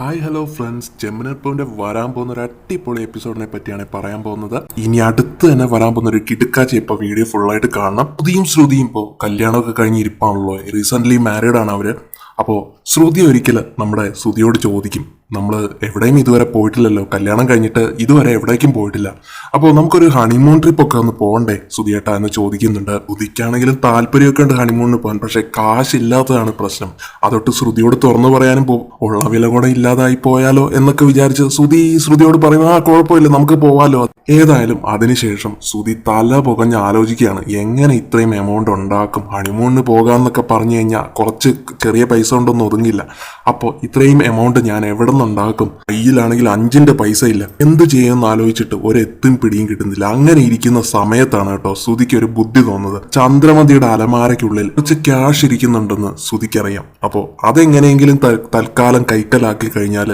Hi hello friends ജെമിനർപ്പോന്റെ വരാൻ പോകുന്ന ഒരു അടിപൊളി എപ്പിസോഡിനെ പറ്റിയാണ് പറയാൻ പോകുന്നത്. ഇനി അടുത്ത് തന്നെ വരാൻ പോകുന്ന ഒരു കിടുക്കാച്ചി ഇപ്പൊ വീഡിയോ ഫുള്ളായിട്ട് കാണണം. പുതിയും ശ്രുതിയും ഇപ്പോൾ കല്യാണമൊക്കെ കഴിഞ്ഞ് ഇരിപ്പാണല്ലോ. റീസെന്റ് മാരീഡ് ആണ് അവർ. അപ്പോൾ ശ്രുതി ഒരിക്കൽ നമ്മുടെ ശ്രുതിയോട് ചോദിക്കും. നമ്മൾ എവിടെയും ഇതുവരെ പോയിട്ടില്ലല്ലോ. കല്യാണം കഴിഞ്ഞിട്ട് ഇതുവരെ എവിടേക്കും പോയിട്ടില്ല. അപ്പോൾ നമുക്കൊരു ഹണിമൂൺ ട്രിപ്പ് ഒക്കെ ഒന്ന് പോകണ്ടേ? സുധിയേട്ട എന്ന് ചോദിക്കുന്നുണ്ട്. ബുദ്ധിക്കാണെങ്കിലും താല്പര്യമൊക്കെ ഉണ്ട് ഹണിമൂണിന് പോകാൻ. പക്ഷേ കാശില്ലാത്തതാണ് പ്രശ്നം. അതൊട്ട് ശ്രുതിയോട് തുറന്നു പറയാനും പോകും ഉള്ള വില കൂടെ ഇല്ലാതായി പോയാലോ എന്നൊക്കെ വിചാരിച്ച് ശ്രുതി ശ്രുതിയോട് പറയുന്നത് ആ കുഴപ്പമില്ല നമുക്ക് പോവാലോ. ഏതായാലും അതിനുശേഷം ശ്രുതി തല പുകഞ്ഞ് ആലോചിക്കുകയാണ്. എങ്ങനെ ഇത്രയും എമൗണ്ട് ഉണ്ടാക്കും? ഹണിമൂണിന് പോകാമെന്നൊക്കെ പറഞ്ഞു കഴിഞ്ഞാൽ കുറച്ച് ചെറിയ പൈസ കൊണ്ടൊന്നും ഒതുങ്ങില്ല. അപ്പോൾ ഇത്രയും എമൗണ്ട് ഞാൻ എവിടെ നിന്നുണ്ടാക്കും കയ്യിലാണെങ്കിൽ അഞ്ചിന്റെ പൈസ ഇല്ല. എന്ത് ചെയ്യുമെന്ന് ആലോചിച്ചിട്ട് ഒരു എത്തും പിടിയും കിട്ടുന്നില്ല. അങ്ങനെ ഇരിക്കുന്ന സമയത്താണ് കേട്ടോ സുതിക്ക് ഒരു ബുദ്ധി തോന്നുന്നത്. ചന്ദ്രമതിയുടെ അലമാരയ്ക്കുള്ളിൽ കുറച്ച് ക്യാഷ് ഇരിക്കുന്നുണ്ടെന്ന് സുതിക്കറിയാം അപ്പോൾ അതെങ്ങനെയെങ്കിലും തൽക്കാലം കൈക്കലാക്കി കഴിഞ്ഞാൽ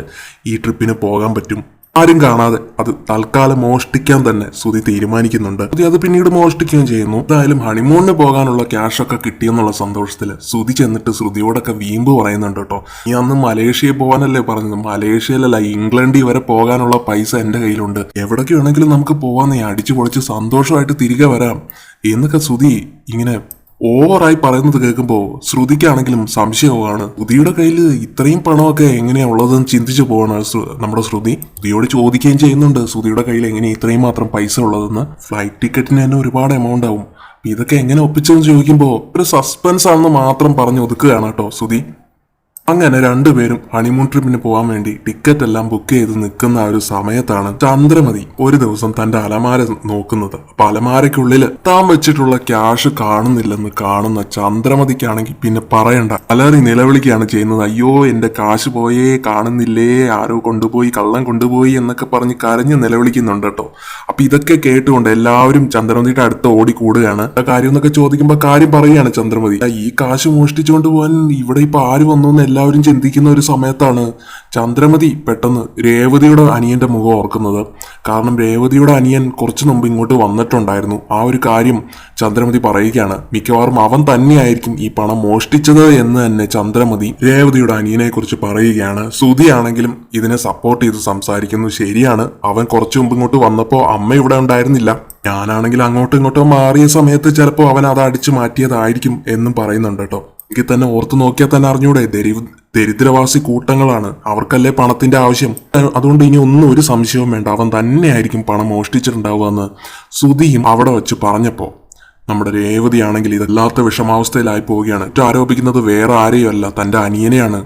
ഈ ട്രിപ്പിന് പോകാൻ പറ്റും. ആരും കാണാതെ അത് തൽക്കാലം മോഷ്ടിക്കാൻ തന്നെ സുതി തീരുമാനിക്കുന്നുണ്ട്. സുതി അത് പിന്നീട് മോഷ്ടിക്കുകയും ചെയ്യുന്നു. എന്തായാലും ഹണിമൂണിന് പോകാനുള്ള ക്യാഷ് ഒക്കെ കിട്ടിയെന്നുള്ള സന്തോഷത്തിൽ സുതി ചെന്നിട്ട് ശ്രുതിയോടൊക്കെ വീമ്പ് പറയുന്നുണ്ട് കേട്ടോ. നീ അന്ന് മലേഷ്യയിൽ പോകാനല്ലേ പറഞ്ഞത്? മലേഷ്യയിലല്ല ഇംഗ്ലണ്ടിൽ വരെ പോകാനുള്ള പൈസ എന്റെ കയ്യിലുണ്ട്. എവിടേക്ക് വേണമെങ്കിലും നമുക്ക് പോവാൻ നീ അടിച്ചു പൊളിച്ച് സന്തോഷമായിട്ട് തിരികെ വരാം. എന്നൊക്കെ സുതി ഇങ്ങനെ ഓവറായി പറയുന്നത് കേൾക്കുമ്പോൾ ശ്രുതിക്കാണെങ്കിലും സംശയമാണ് ശ്രുതിയുടെ കയ്യിൽ ഇത്രയും പണമൊക്കെ എങ്ങനെയാ ഉള്ളതെന്ന് ചിന്തിച്ചു പോവാണ് നമ്മുടെ ശ്രുതി. ശ്രുതിയോട് ചോദിക്കുകയും ചെയ്യുന്നുണ്ട് ശ്രുതിയുടെ കയ്യിൽ എങ്ങനെ ഇത്രയും മാത്രം പൈസ ഉള്ളതെന്ന്. ഫ്ലൈറ്റ് ടിക്കറ്റിന് തന്നെ ഒരുപാട് എമൗണ്ട് ആവും. ഇതൊക്കെ എങ്ങനെ ഒപ്പിച്ചെന്ന് ചോദിക്കുമ്പോൾ ഒരു സസ്പെൻസ് ആണെന്ന് മാത്രം പറഞ്ഞു ഒതുക്കുകയാണ് കേട്ടോ ശ്രുതി. അങ്ങനെ രണ്ടുപേരും ഹണിമൂൺ ട്രിപ്പിന് പോകാൻ വേണ്ടി ടിക്കറ്റ് എല്ലാം ബുക്ക് ചെയ്ത് നിൽക്കുന്ന ഒരു സമയത്താണ് ചന്ദ്രമതി ഒരു ദിവസം തന്റെ അലമാര നോക്കുന്നത്. അപ്പൊ അലമാരയ്ക്കുള്ളിൽ താൻ വെച്ചിട്ടുള്ള ക്യാഷ് കാണുന്നില്ലെന്ന് കാണുന്ന ചന്ദ്രമതിക്കാണെങ്കിൽ പിന്നെ പറയണ്ട. അലറി നിലവിളിക്കുകയാണ് ചെയ്യുന്നത്. അയ്യോ എന്റെ കാശ് പോയേ കാണുന്നില്ലേ ആരോ കൊണ്ടുപോയി കള്ളം കൊണ്ടുപോയി എന്നൊക്കെ പറഞ്ഞ് കരഞ്ഞ് നിലവിളിക്കുന്നുണ്ട് കേട്ടോ. അപ്പൊ ഇതൊക്കെ കേട്ടുകൊണ്ട് എല്ലാവരും ചന്ദ്രമതിയുടെ അടുത്ത് ഓടിക്കൂടുകയാണ് കാര്യം എന്നൊക്കെ ചോദിക്കുമ്പോൾ കാര്യം പറയുകയാണ് ചന്ദ്രമതി. ഈ കാശ് മോഷ്ടിച്ചുകൊണ്ട് പോകാൻ ഇവിടെ ഇപ്പൊ ആര് വന്നു എല്ലാവരും ചിന്തിക്കുന്ന ഒരു സമയത്താണ് ചന്ദ്രമതി പെട്ടെന്ന് രേവതിയുടെ അനിയന്റെ മുഖം ഓർക്കുന്നത്. കാരണം രേവതിയുടെ അനിയൻ കുറച്ചു മുമ്പ് ഇങ്ങോട്ട് വന്നിട്ടുണ്ടായിരുന്നു. ആ ഒരു കാര്യം ചന്ദ്രമതി പറയുകയാണ്. മിക്കവാറും അവൻ തന്നെയായിരിക്കും ഈ പണം മോഷ്ടിച്ചത് എന്ന് തന്നെ ചന്ദ്രമതി രേവതിയുടെ അനിയനെ കുറിച്ച് പറയുകയാണ് സുതിയാണെങ്കിലും ഇതിനെ സപ്പോർട്ട് ചെയ്ത് സംസാരിക്കുന്നു. ശരിയാണ്. അവൻ കുറച്ചു മുമ്പ് ഇങ്ങോട്ട് വന്നപ്പോൾ അമ്മ ഇവിടെ ഉണ്ടായിരുന്നില്ല. ഞാനാണെങ്കിൽ അങ്ങോട്ടും ഇങ്ങോട്ടും മാറിയ സമയത്ത് ചിലപ്പോൾ അവൻ അത് അടിച്ചു മാറ്റിയതായിരിക്കും എന്നും പറയുന്നുണ്ട് കേട്ടോ. എനിക്ക് തന്നെ ഓർത്തു നോക്കിയാൽ തന്നെ അറിഞ്ഞൂടെ ദരി ദരിദ്രവാസി കൂട്ടങ്ങളാണ്. അവർക്കല്ലേ പണത്തിന്റെ ആവശ്യം? അതുകൊണ്ട് ഇനി ഒന്നും ഒരു സംശയവും വേണ്ട. അവൻ തന്നെയായിരിക്കും പണം മോഷ്ടിച്ചിട്ടുണ്ടാവുക എന്ന് സുധിയും അവിടെ വെച്ച് പറഞ്ഞപ്പോ നമ്മുടെ രേവതി ആണെങ്കിൽ ഇതല്ലാത്ത വിഷമാവസ്ഥയിലായി പോവുകയാണ്. ആരോപിക്കുന്നത് വേറെ ആരെയും അല്ല തന്റെ അനിയനെയാണ്.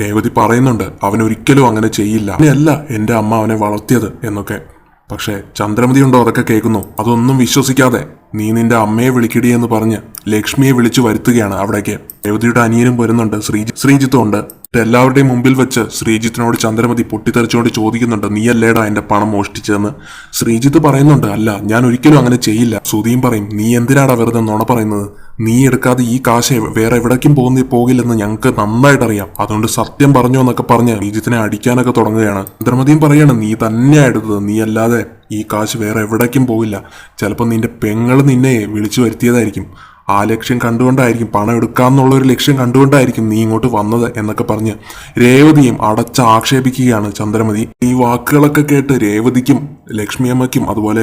രേവതി പറയുന്നുണ്ട് അവൻ ഒരിക്കലും അങ്ങനെ ചെയ്യില്ല. അങ്ങനെയല്ല എന്റെ അമ്മ അവനെ വളർത്തിയത് എന്നൊക്കെ. പക്ഷേ ചന്ദ്രമതി ഉണ്ടോ അതൊക്കെ കേൾക്കുന്നു. അതൊന്നും വിശ്വസിക്കാതെ നീ നിന്റെ അമ്മയെ വിളിക്കടി എന്ന് പറഞ്ഞ് ലക്ഷ്മിയെ വിളിച്ചു വരുത്തുകയാണ് അവിടേക്ക്. രേവതിയുടെ അനിയനും വരുന്നുണ്ട്. ശ്രീജി ശ്രീജിത്തും ഉണ്ട്. എല്ലാവരുടെയും മുമ്പിൽ വെച്ച് ശ്രീജിത്തിനോട് ചന്ദ്രമതി പൊട്ടിത്തെറിച്ചുകൊണ്ട് ചോദിക്കുന്നുണ്ട് നീ അല്ലേടാ എന്റെ പണം മോഷ്ടിച്ചതെന്ന്? ശ്രീജിത്ത് പറയുന്നുണ്ട് അല്ല ഞാൻ ഒരിക്കലും അങ്ങനെ ചെയ്യില്ല. സുധിയും പറയും നീ എന്തിനാടാ വെറുതെ നുണ പറയുന്നത്? നീ എടുക്കാതെ ഈ കാശ് വേറെ എവിടേക്കും പോകുന്ന പോകില്ലെന്ന് ഞങ്ങൾക്ക് നന്നായിട്ട് അറിയാം അതുകൊണ്ട് സത്യം പറഞ്ഞു എന്നൊക്കെ പറഞ്ഞ് ശ്രീജിത്തിനെ അടിക്കാനൊക്കെ തുടങ്ങുകയാണ്. ചന്ദ്രമതിയും പറയാണ് നീ തന്നെയാ എടുത്തത്. നീ അല്ലാതെ ഈ കാശ് വേറെ എവിടേക്കും പോകില്ല. ചിലപ്പോൾ നിന്റെ പെങ്ങൾ നിന്നെ വിളിച്ചു വരുത്തിയതായിരിക്കും. ആ ലക്ഷ്യം കണ്ടുകൊണ്ടായിരിക്കും പണം എടുക്കാന്നുള്ള ഒരു ലക്ഷ്യം കണ്ടുകൊണ്ടായിരിക്കും നീ ഇങ്ങോട്ട് വന്നത് എന്നൊക്കെ പറഞ്ഞ് രേവതിയും അടച്ച് ആക്ഷേപിക്കുകയാണ് ചന്ദ്രമതി. ഈ വാക്കുകളൊക്കെ കേട്ട് രേവതിക്കും ലക്ഷ്മിയമ്മയ്ക്കും അതുപോലെ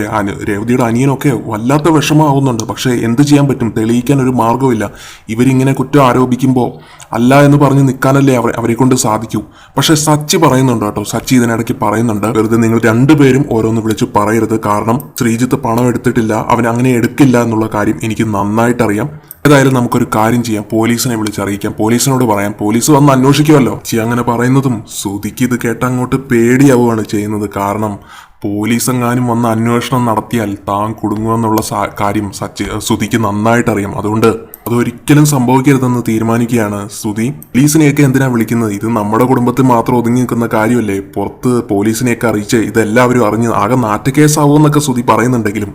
രേവതിയുടെ അനിയനൊക്കെ വല്ലാത്ത വിഷമാവുന്നുണ്ട് പക്ഷേ എന്ത് ചെയ്യാൻ പറ്റും? തെളിയിക്കാൻ ഒരു മാർഗമില്ല ഇവരിങ്ങനെ കുറ്റം ആരോപിക്കുമ്പോൾ അല്ല എന്ന് പറഞ്ഞ് നിൽക്കാനല്ലേ അവർ അവരെ കൊണ്ട് സാധിക്കൂ. പക്ഷെ സച്ചി പറയുന്നുണ്ട് കേട്ടോ. സച്ചി ഇതിനിടയ്ക്ക് പറയുന്നുണ്ട്. വെറുതെ നിങ്ങൾ രണ്ടുപേരും ഓരോന്ന് വിളിച്ച് പറയരുത്. കാരണം ശ്രീജിത്ത് പണം എടുത്തിട്ടില്ല അവൻ അങ്ങനെ എടുക്കില്ല എന്നുള്ള കാര്യം എനിക്ക് നന്നായിട്ട് അറിയാം. ഏതായാലും നമുക്കൊരു കാര്യം ചെയ്യാം. പോലീസിനെ വിളിച്ചറിയിക്കാം. പോലീസിനോട് പറയാം. പോലീസ് വന്ന് അന്വേഷിക്കുമല്ലോ. ചി അങ്ങനെ പറയുന്നതും ശ്രുതിക്ക് ഇത് കേട്ട അങ്ങോട്ട് പേടിയാവുകയാണ് ചെയ്യുന്നത്. കാരണം പോലീസ് എങ്ങാനും വന്ന് അന്വേഷണം നടത്തിയാൽ താൻ കുടുങ്ങുമെന്നുള്ള കാര്യം സച്ചി ശ്രുതിക്ക് നന്നായിട്ട് അറിയാം അതുകൊണ്ട് അതൊരിക്കലും സംഭവിക്കരുതെന്ന് തീരുമാനിക്കുകയാണ് സ്തുതി പോലീസിനെയൊക്കെ എന്തിനാ വിളിക്കുന്നത്? ഇത് നമ്മുടെ കുടുംബത്തിൽ മാത്രം ഒതുങ്ങി നിൽക്കുന്ന കാര്യമല്ലേ? പുറത്ത് പോലീസിനെയൊക്കെ അറിയിച്ച് ഇതെല്ലാവരും അറിഞ്ഞ് ആകെ നാറ്റക്കേസാവും എന്നൊക്കെ സ്തുതി പറയുന്നുണ്ടെങ്കിലും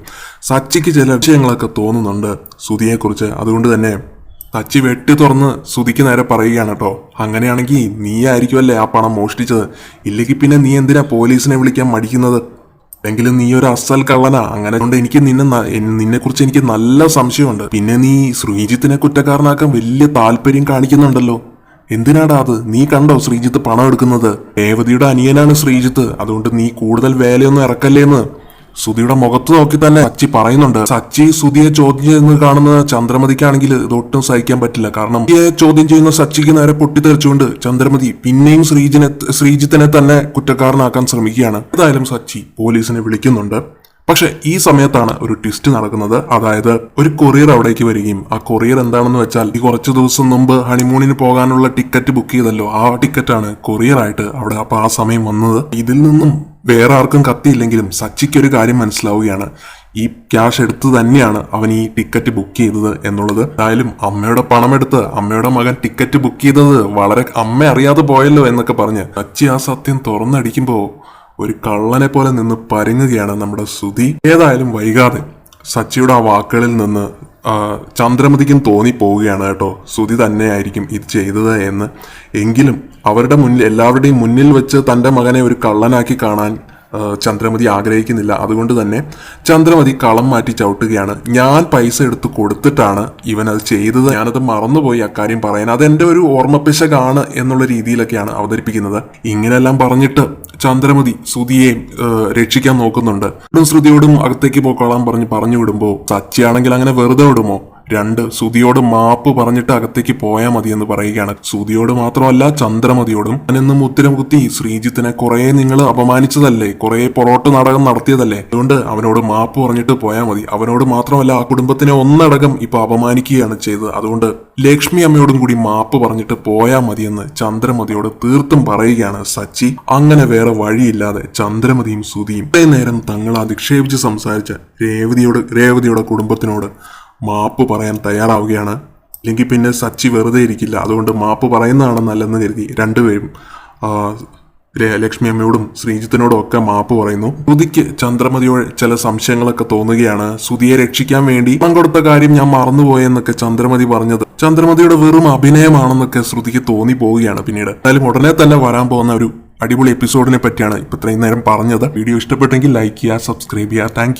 സച്ചിക്ക് ചില വിഷയങ്ങളൊക്കെ തോന്നുന്നുണ്ട് സ്തുതിയെക്കുറിച്ച് അതുകൊണ്ട് തന്നെ സച്ചി വെട്ടി തുറന്ന് സുധിക്ക് നേരെ പറയുകയാണ് കേട്ടോ. അങ്ങനെയാണെങ്കിൽ നീ ആയിരിക്കുമല്ലേ ആ പണം മോഷ്ടിച്ചത്? ഇല്ലെങ്കിൽ പിന്നെ നീ എന്തിനാ പോലീസിനെ വിളിക്കാൻ മടിക്കുന്നത്? എങ്കിലും നീ ഒരു അസൽ കള്ളനാ. അങ്ങനെ കൊണ്ട് എനിക്ക് നിന്നെ നിന്നെ കുറിച്ച് എനിക്ക് നല്ല സംശയമുണ്ട്. പിന്നെ നീ ശ്രീജിത്തിനെ കുറ്റക്കാരനാക്കാൻ വലിയ താല്പര്യം കാണിക്കുന്നുണ്ടല്ലോ. എന്തിനാടാ അത്? നീ കണ്ടോ ശ്രീജിത്ത് പണം എടുക്കുന്നത്? രേവതിയുടെ അനിയനാണ് ശ്രീജിത്ത്. അതുകൊണ്ട് നീ കൂടുതൽ വേലയൊന്നും ഇറക്കല്ലേന്ന്. സുധിയുടെ മുഖത്ത് നോക്കി തന്നെ സച്ചി പറയുന്നുണ്ട് സച്ചി സുധിയെ ചോദ്യം ചെയ്യുന്നത് കാണുന്ന ചന്ദ്രമതിക്കാണെങ്കിൽ ഇതൊട്ടും സഹിക്കാൻ പറ്റില്ല. കാരണം സുധിയെ ചോദ്യം ചെയ്യുന്ന സച്ചിക്ക് നേരെ പൊട്ടിത്തെറിച്ചുകൊണ്ട് ചന്ദ്രമതി പിന്നെയും ശ്രീജിനെ ശ്രീജിത്തിനെ തന്നെ കുറ്റക്കാരനാക്കാൻ ശ്രമിക്കുകയാണ്. ഏതായാലും സച്ചി പോലീസിനെ വിളിക്കുന്നുണ്ട്. പക്ഷെ ഈ സമയത്താണ് ഒരു ട്വിസ്റ്റ് നടക്കുന്നത്. അതായത് ഒരു കൊറിയർ അവിടേക്ക് വരികയും ആ കൊറിയർ എന്താണെന്ന് വെച്ചാൽ ഈ കുറച്ച് ദിവസം മുമ്പ് ഹണിമൂണിന് പോകാനുള്ള ടിക്കറ്റ് ബുക്ക് ചെയ്തല്ലോ. ആ ടിക്കറ്റാണ് കൊറിയർ ആയിട്ട് അവിടെ അപ്പൊ ആ സമയം വന്നത്. ഇതിൽ നിന്നും വേറെ ആർക്കും കത്തിയില്ലെങ്കിലും സച്ചിക്ക് ഒരു കാര്യം മനസ്സിലാവുകയാണ്. ഈ ക്യാഷ് എടുത്ത് തന്നെയാണ് അവൻ ഈ ടിക്കറ്റ് ബുക്ക് ചെയ്തത് എന്നുള്ളത്. എന്തായാലും അമ്മയുടെ പണമെടുത്ത് അമ്മയുടെ മകൻ ടിക്കറ്റ് ബുക്ക് ചെയ്തത് വളരെ അമ്മ അറിയാതെ പോയല്ലോ എന്നൊക്കെ പറഞ്ഞ് സച്ചി ആ സത്യം തുറന്നടിക്കുമ്പോൾ ഒരു കള്ളനെ പോലെ നിന്ന് പരുങ്ങുകയാണ് നമ്മുടെ സുധി. ഏതായാലും വൈകാതെ സച്ചിയുടെ ആ വാക്കുകളിൽ നിന്ന് ചന്ദ്രമതിക്കും തോന്നിപ്പോവുകയാണ് കേട്ടോ. സുധി തന്നെയായിരിക്കും ഇത് ചെയ്തത് എന്ന്. എങ്കിലും അവരുടെ മുന്നിൽ എല്ലാവരുടെയും മുന്നിൽ വെച്ച് തന്റെ മകനെ ഒരു കള്ളനാക്കി കാണാൻ ചന്ദ്രമതി ആഗ്രഹിക്കുന്നില്ല. അതുകൊണ്ട് തന്നെ ചന്ദ്രമതി കളം മാറ്റി ചവിട്ടുകയാണ്. ഞാൻ പൈസ എടുത്ത് കൊടുത്തിട്ടാണ് ഇവൻ അത് ചെയ്തത്. ഞാനത് മറന്നുപോയി അക്കാര്യം പറയാൻ. അതെന്റെ ഒരു ഓർമ്മപ്പിശകാണ് എന്നുള്ള രീതിയിലൊക്കെയാണ് അവതരിപ്പിക്കുന്നത്. ഇങ്ങനെയെല്ലാം പറഞ്ഞിട്ട് ചന്ദ്രമതി ശ്രുതിയെ രക്ഷിക്കാൻ നോക്കുന്നുണ്ട്. ശ്രുതിയോടും അകത്തേക്ക് പോക്കോളാൻ പറഞ്ഞ് പറഞ്ഞു വിടുമ്പോൾ സച്ചിയാണെങ്കിൽ അങ്ങനെ വെറുതെ വിടുമോ? രണ്ട് സുതിയോട് മാപ്പ് പറഞ്ഞിട്ട് അകത്തേക്ക് പോയാൽ മതി എന്ന് പറയുകയാണ്. സുതിയോട് മാത്രമല്ല ചന്ദ്രമതിയോടും ഞാനെന്നും ഉത്തരം കുത്തി ശ്രീജിത്തിനെ കുറെ നിങ്ങൾ അപമാനിച്ചതല്ലേ? കുറെ പൊറോട്ട് നാടകം നടത്തിയതല്ലേ? അതുകൊണ്ട് അവനോട് മാപ്പ് പറഞ്ഞിട്ട് പോയാൽ മതി. അവനോട് മാത്രമല്ല ആ കുടുംബത്തിനെ ഒന്നടങ്കം ഇപ്പൊ അപമാനിക്കുകയാണ് ചെയ്തത്. അതുകൊണ്ട് ലക്ഷ്മി അമ്മയോടും കൂടി മാപ്പ് പറഞ്ഞിട്ട് പോയാൽ മതിയെന്ന് ചന്ദ്രമതിയോട് തീർത്തും പറയുകയാണ് സച്ചി. അങ്ങനെ വേറെ വഴിയില്ലാതെ ചന്ദ്രമതിയും സുതിയും നേരം തങ്ങൾ അധിക്ഷേപിച്ച് സംസാരിച്ച രേവതിയോട് രേവതിയുടെ കുടുംബത്തിനോട് മാപ്പ് പറയാൻ തയ്യാറാവുകയാണ്. അല്ലെങ്കിൽ പിന്നെ സച്ചി വെറുതെ ഇരിക്കില്ല. അതുകൊണ്ട് മാപ്പ് പറയുന്നതാണ് നല്ലതെന്ന് കരുതി രണ്ടുപേരും ലക്ഷ്മി അമ്മയോടും ശ്രീജിത്തിനോടും ഒക്കെ മാപ്പ് പറയുന്നു. ശ്രുതിക്ക് ചന്ദ്രമതിയോട് ചില സംശയങ്ങളൊക്കെ തോന്നുകയാണ്. ശ്രുതിയെ രക്ഷിക്കാൻ വേണ്ടി പണം കൊടുത്ത കാര്യം ഞാൻ മറന്നുപോയെന്നൊക്കെ ചന്ദ്രമതി പറഞ്ഞത്. ചന്ദ്രമതിയുടെ വെറും അഭിനയമാണെന്നൊക്കെ ശ്രുതിക്ക് തോന്നി പോവുകയാണ് പിന്നീട്. എന്തായാലും ഉടനെ തന്നെ വരാൻ പോകുന്ന ഒരു അടിപൊളി എപ്പിസോഡിനെ പറ്റിയാണ് ഇപ്പൊ ഇത്രയും നേരം പറഞ്ഞത്. വീഡിയോ ഇഷ്ടപ്പെട്ടെങ്കിൽ ലൈക്ക് ചെയ്യുക സബ്സ്ക്രൈബ് ചെയ്യുക. താങ്ക്